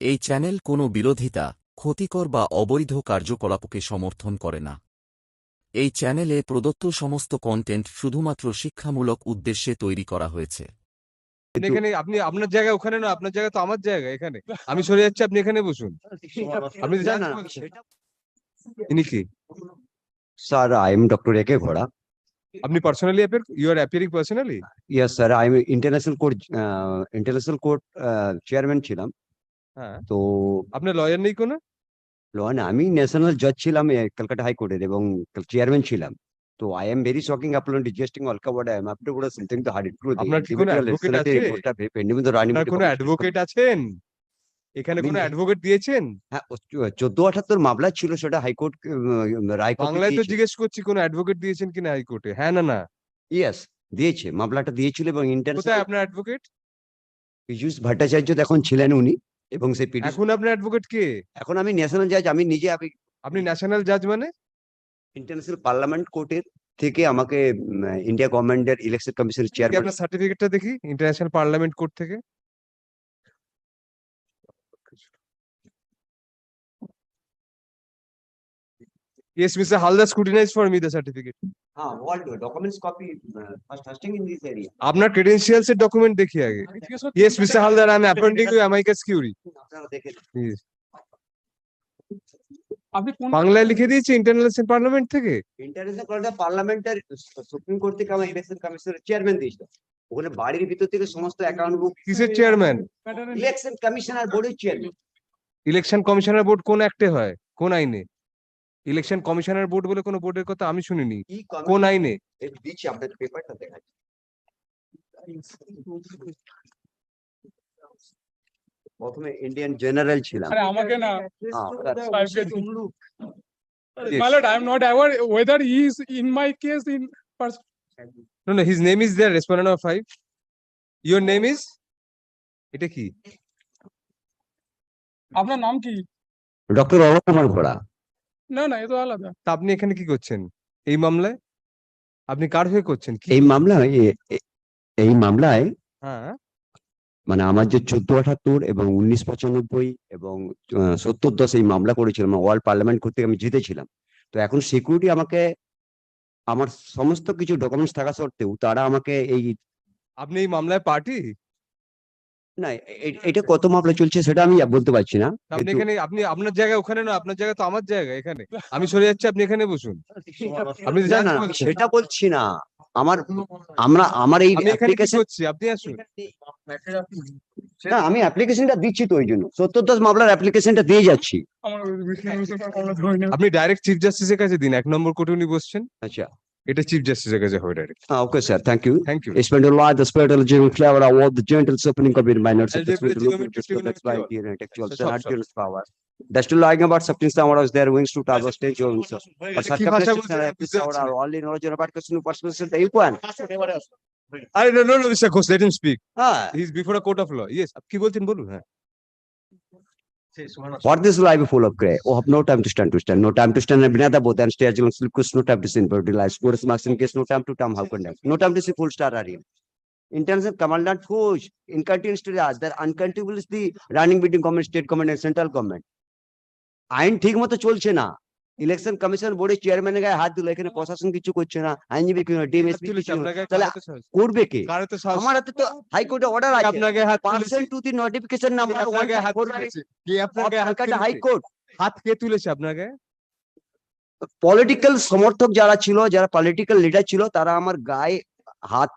এই চ্যানেল কোনো বিরোধিতা ক্ষতিকর বা অবৈধ কার্যকলাপকে সমর্থন করে না এই চ্যানেলে প্রদত্ত সমস্ত কন্টেন্ট শুধুমাত্র শিক্ষামূলক উদ্দেশ্যে তৈরি করা হয়েছে এখানে আপনি আপনার জায়গা ওখানে না আপনার জায়গা তো আমার জায়গা এখানে আমি সরে যাচ্ছি আপনি এখানে বসুন আপনি না, জানেন না, না, সেটা- ইনি কি Sir, I am Dr. A.K. Ghoda. আপনি personally appear you are appearing personally sir, I am International Court, uh, International Court uh, ছিলাম। হ্যাঁ। তো আপনার লয়ার নেই কোনো? লোহান আমি ন্যাশনাল জাজ ছিলাম কলকাতা হাইকোর্টের এবং চেয়ারম্যান ছিলাম। তো I am very shocking upon digesting Alka word I am after word something to hard it আপনার কি কোনো advocate আছে? পেন্ডিং উইথ রানি আপনার কোনো অ্যাডভোকেট আছেন? এখানে কোনো অ্যাডভোকেট দিয়েছেন? হ্যাঁ চোদ্দ আঠাত্তর মামলা ছিল সেটা হাইকোর্ট রায় বাংলায় তো জিজ্ঞেস করছি কোনো অ্যাডভোকেট দিয়েছেন কিনা হাইকোর্টে হ্যাঁ না না। ইয়েস দিয়েছে মামলাটা দিয়েছিল এবং কোথায় আপনার অ্যাডভোকেট পীযূষ ভট্টাচার্য এখন ছিলেন উনি। এবং সেই পিটিশন এখন আপনার অ্যাডভোকেট কে? এখন আমি ন্যাশনাল জাজ আমি নিজে আমি আপনি ন্যাশনাল জাজ মানে? ইন্টারন্যাশনাল পার্লামেন্ট কোর্টের থেকে আমাকে ইন্ডিয়া গভর্নমেন্টের ইলেকশন কমিশনের চেয়ার চেয়ারম্যান আপনার সার্টিফিকেটটা দেখি? ইন্টারন্যাশনাল পার্লামেন্ট কোর্ট থেকে? Yes, Mr. Halda scrutinized for me the certificate. হ্যাঁ all the documents copy uh, first hosting in this area আপনার credentials এর document দেখি আগে। Yes, Mr. Haldar, I am appointing you amicus curiae. আপনারা দেখে Yes. আপনি কোন বাংলায় লিখে দিয়েছি ইন্টারন্যাশনাল পার্লামেন্ট থেকে ইন্টারন্যাশনাল কোর্টের পার্লামেন্টের সুপ্রিম কোর্ট থেকে আমার ইলেকশন কমিশনের চেয়ারম্যান দিয়েছিল ওখানে বাড়ির ভিতর থেকে সমস্ত অ্যাকাউন্ট বুক কিসের চেয়ারম্যান ইলেকশন কমিশনার বোর্ডের চেয়ারম্যান ইলেকশন কমিশনার বোর্ড কোন অ্যাক্টে হয় কোন আইনে ইলেকশন কমিশনার বোর্ড বলে কোনো বোর্ডের কথা আমি শুনিনি। কোন আইনে? দিচ্ছি আপনাদের পেপারটা দেখাচ্ছি প্রথমে ইন্ডিয়ান জেনারেল ছিলাম। আরে আমাকে না not aware whether he is in my case in name is এটা কি? আপনার নাম কি? ডক্টর অরুণ কুমার ঘোড়া না না এ তো আলাদা। তা আপনি এখানে কি করছেন? এই মামলায়? আপনি কার হয়ে করছেন? কি এই মামলায় এ- এ- এই মামলায় হ্যাঁ। মানে আমার যে চোদ্দ আঠাত্তর এবং উনিশ পঁচানব্বই এবং সত্তর দশ এই মামলা করেছিলাম ওয়ার্ল্ড পার্লামেন্ট করতে আমি জিতেছিলাম। তো এখন সিকিউরিটি আমাকে আমার সমস্ত কিছু ডকুমেন্টস থাকা সত্ত্বেও তারা আমাকে এই আপনি এই মামলায় পার্টি না এটা কত মামলা চলছে সেটা আমি বলতে পারছি না। আপনি এখানে আপনি আপনার জায়গা ওখানে না আপনার জায়গা তো আমার জায়গা এখানে। আমি সরে যাচ্ছি আপনি এখানে বসুন। আপনি না জানেন সেটা বলছি না। আমার আমরা আমার এই অ্যাপ্লিকেশন আপনি আসুন। না আমি অ্যাপ্লিকেশনটা দিচ্ছি তো ওই জন্য। সত্তর দশ মামলার অ্যাপ্লিকেশনটা দিয়ে যাচ্ছি। আপনি ডাইরেক্ট চিফ জাস্টিসের কাছে দিন এক নম্বর কোর্টে উনি বসছেন। আচ্ছা। এটা চিফ জাস্টিসের কাছে হবে direct okay sir thank you thank you a the of the of all the of the look genuine into testimony students of by your- the intellectual So, and stop, arduous power. That's to lying about something someone else there wings to travel stage or. But such কি ভাষা capacity বলছেন and আপনি episode are only knowledge about question perspective the equal. আরে no no no mister Ghosh let him speak Ah, he is before a court of law কি বলছেন বলুন হ্যাঁ for this life full of grey. Oh, have no time to stand to stand, no time to stand and another both and stay along sleep no time to sin body lies. Sports marks in case no time to time how conduct. No time to see full star arena. In terms of commandant push, in continuous to us, there uncountable is the running between government, state government and central government. আইন ঠিক মতো চলছে না election commission বোর্ডের চেয়ারম্যানের গায়ে হাত দিল এখানে প্রশাসন কিছু করছে না আইনজীবী তুলেছে আপনার গায়ে তাহলে? করবে কে? আমার হাতে তো হাইকোর্টে অর্ডার আছে আপনার গায়ে হাত? Pursuant to the notification number আপনার হাত তুলেছে? কে আপনার গায়ে হাত হাইকোর্ট হাত কে তুলেছে আপনার গায়ে পলিটিক্যাল সমর্থক যারা ছিল যারা পলিটিক্যাল লিডার ছিল তারা আমার গায়ে হাত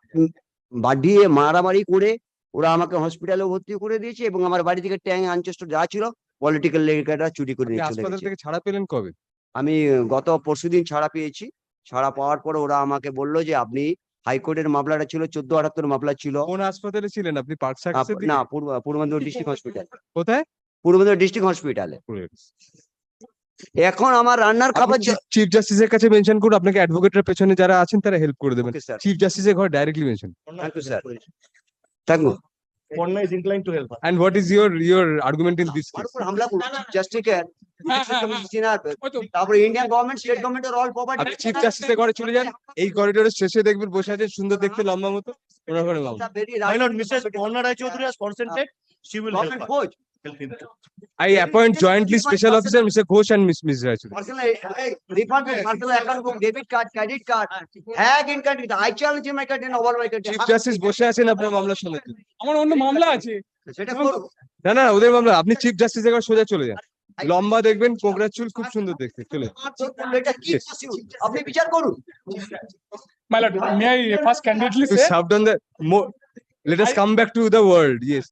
বাড়িয়ে মারামারি করে ওরা আমাকে হসপিটালে ভর্তি করে দিয়েছে এবং আমার বাড়ি থেকে ট্যাং আনচেস্ট যা ছিল পলিটিক্যাল লিডাররা চুরি করে আপনি নিয়ে চলে হাসপাতাল থেকে ছাড়া পেলেন কবে আমি গত পরশুদিন ছাড়া পেয়েছি। ছাড়া পাওয়ার পর ওরা আমাকে বলল যে আপনি হাইকোর্টের মামলাটা ছিল চোদ্দ আটাত্তর মামলা ছিল। কোন হাসপাতালে ছিলেন আপনি? পার্ক না পূর্ব মেদিনীপুর ডিস্ট্রিক্ট হসপিটাল। কোথায়? পূর্ব মেদিনীপুর ডিস্ট্রিক্ট হসপিটালে। এখন আমার রান্নার খাবার চিফ জাস্টিসের কাছে মেনশন করুন আপনাকে অ্যাডভোকেটের পেছনে যারা আছেন তারা হেল্প করে দেবেন। চিফ জাস্টিসের ঘর directly mention. Thank you sir thank you Ponna is inclined to help. And what is is your argument in this this case? হামলা করুন জাস্টিকে। ওই তো তারপরে ইন্ডিয়ান গভর্নমেন্ট স্টেট গভর্নমেন্ট আর অল আপনি চিফ জাস্টিসের ঘরে চলে যান এই করিডোরের শেষে দেখবেন বসে আছে সুন্দর দেখতে লম্বা মতো ওনার ঘরে. She I appoint jointly special officer Mr. Ghosh and Miss Ms. Raichuri. Personal, refund, personal account book, debit card, credit card, hack in country, I challenge in my country, and over my country. Chief justice বসে আছেন আপনার মামলা শোনাতে আমার অন্য মামলা আছে সেটা। না না ওদের মামলা আপনি চিফ জাস্টিস একবার সোজা চলে যান লম্বা দেখবেন কোকড়া চুল খুব সুন্দর দেখতে চলে? আপনি বিচার করুন my lord may i first candidly say let us I- come back to the world yes